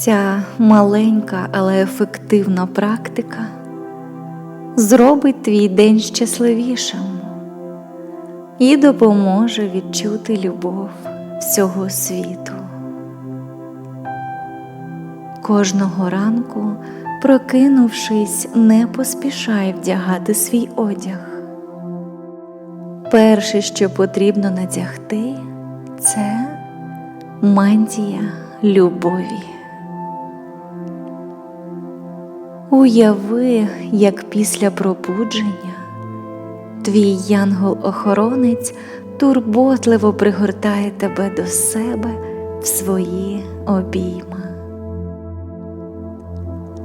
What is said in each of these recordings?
Ця маленька, але ефективна практика зробить твій день щасливішим і допоможе відчути любов всього світу. Кожного ранку, прокинувшись, не поспішай вдягати свій одяг. Перше, що потрібно надягти, це мантія любові. Уяви, як після пробудження твій янгол-охоронець турботливо пригортає тебе до себе в свої обійма,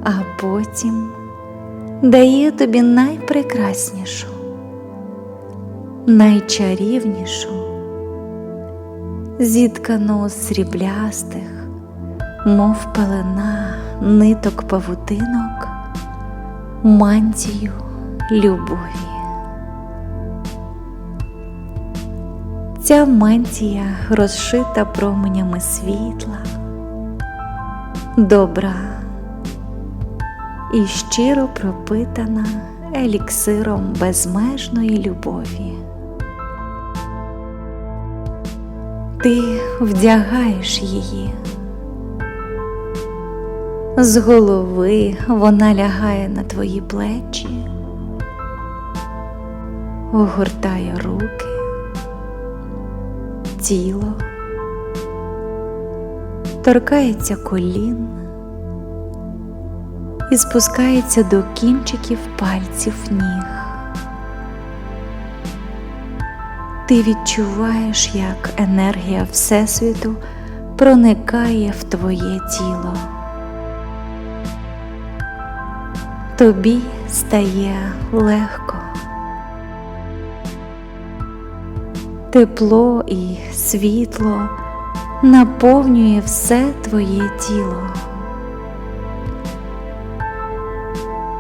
а потім дає тобі найпрекраснішу, найчарівнішу, зіткану з сріблястих, мов пелена ниток павутинок, мантію любові. Ця мантія розшита променями світла, добра і щиро пропитана еліксиром безмежної любові. Ти вдягаєш її. З голови вона лягає на твої плечі, огортає руки, тіло, торкається колін і спускається до кінчиків пальців ніг. Ти відчуваєш, як енергія Всесвіту проникає в твоє тіло. Тобі стає легко. Тепло і світло наповнює все твоє тіло.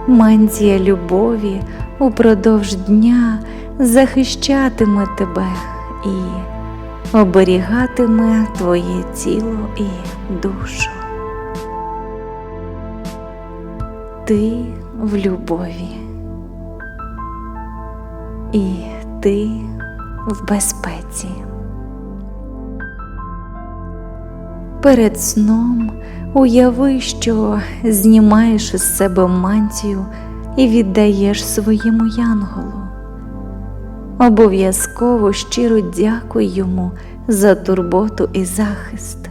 Мантія любові упродовж дня захищатиме тебе і оберігатиме твоє тіло і душу. Ти в любові, і ти в безпеці. Перед сном уяви, що знімаєш із себе мантію і віддаєш своєму янголу. Обов'язково щиро дякуй йому за турботу і захист.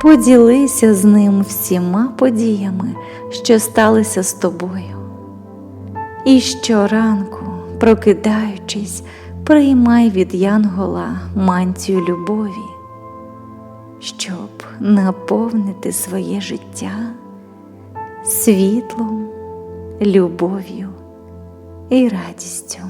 Поділися з ним всіма подіями, що сталися з тобою. І щоранку, прокидаючись, приймай від Янгола мантію любові, щоб наповнити своє життя світлом, любов'ю і радістю.